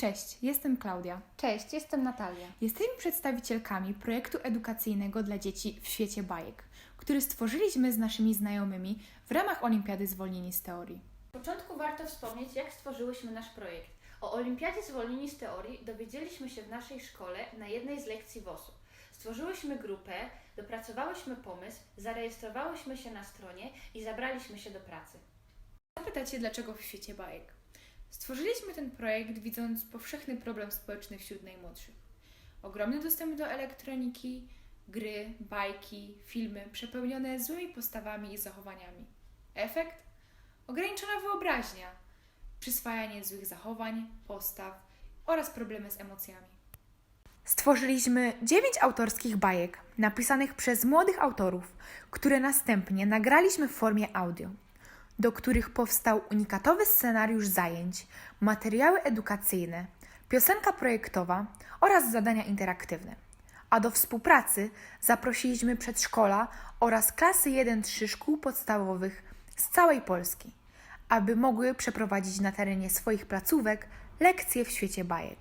Cześć, jestem Klaudia. Cześć, jestem Natalia. Jesteśmy przedstawicielkami projektu edukacyjnego dla dzieci w świecie bajek, który stworzyliśmy z naszymi znajomymi w ramach Olimpiady Zwolnieni z Teorii. W początku warto wspomnieć, jak stworzyłyśmy nasz projekt. O Olimpiadzie Zwolnieni z Teorii dowiedzieliśmy się w naszej szkole na jednej z lekcji WOS-u. Stworzyłyśmy grupę, dopracowałyśmy pomysł, zarejestrowałyśmy się na stronie i zabraliśmy się do pracy. Zapytacie, dlaczego w świecie bajek? Stworzyliśmy ten projekt widząc powszechny problem społeczny wśród najmłodszych. Ogromny dostęp do elektroniki, gry, bajki, filmy przepełnione złymi postawami i zachowaniami. Efekt? Ograniczona wyobraźnia, przyswajanie złych zachowań, postaw oraz problemy z emocjami. Stworzyliśmy dziewięć autorskich bajek napisanych przez młodych autorów, które następnie nagraliśmy w formie audio do których powstał unikatowy scenariusz zajęć, materiały edukacyjne, piosenka projektowa oraz zadania interaktywne. A do współpracy zaprosiliśmy przedszkola oraz klasy 1-3 szkół podstawowych z całej Polski, aby mogły przeprowadzić na terenie swoich placówek lekcje w świecie bajek.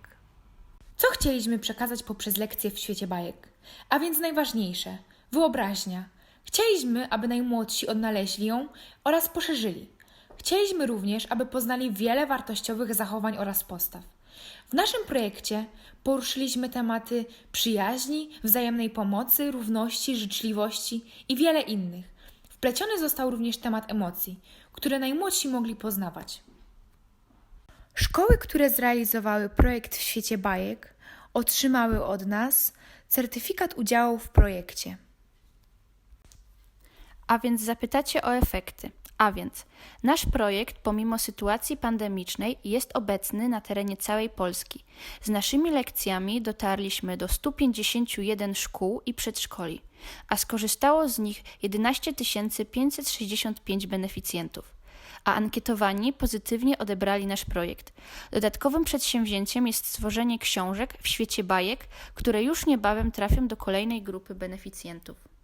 Co chcieliśmy przekazać poprzez lekcje w świecie bajek? A więc najważniejsze wyobraźnia. Chcieliśmy, aby najmłodsi odnaleźli ją oraz poszerzyli. Chcieliśmy również, aby poznali wiele wartościowych zachowań oraz postaw. W naszym projekcie poruszyliśmy tematy przyjaźni, wzajemnej pomocy, równości, życzliwości i wiele innych. Wpleciony został również temat emocji, które najmłodsi mogli poznawać. Szkoły, które zrealizowały projekt w świecie bajek, otrzymały od nas certyfikat udziału w projekcie. A więc zapytacie o efekty. A więc nasz projekt, pomimo sytuacji pandemicznej, jest obecny na terenie całej Polski. Z naszymi lekcjami dotarliśmy do 151 szkół i przedszkoli, a skorzystało z nich 11 565 beneficjentów. A ankietowani pozytywnie odebrali nasz projekt. Dodatkowym przedsięwzięciem jest stworzenie książek w świecie bajek, które już niebawem trafią do kolejnej grupy beneficjentów.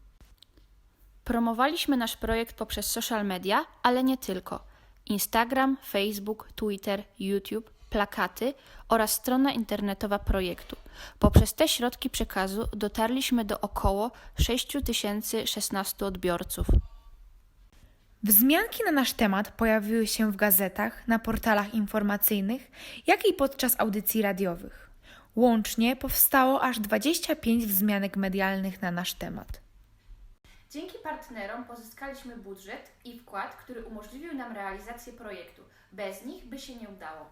Promowaliśmy nasz projekt poprzez social media, ale nie tylko. Instagram, Facebook, Twitter, YouTube, plakaty oraz strona internetowa projektu. Poprzez te środki przekazu dotarliśmy do około 6016 odbiorców. Wzmianki na nasz temat pojawiły się w gazetach, na portalach informacyjnych, jak i podczas audycji radiowych. Łącznie powstało aż 25 wzmianek medialnych na nasz temat. Dzięki partnerom pozyskaliśmy budżet i wkład, który umożliwił nam realizację projektu. Bez nich by się nie udało.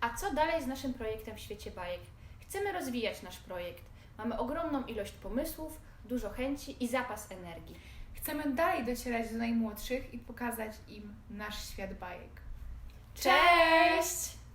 A co dalej z naszym projektem w świecie bajek? Chcemy rozwijać nasz projekt. Mamy ogromną ilość pomysłów, dużo chęci i zapas energii. Chcemy dalej docierać do najmłodszych i pokazać im nasz świat bajek. Cześć!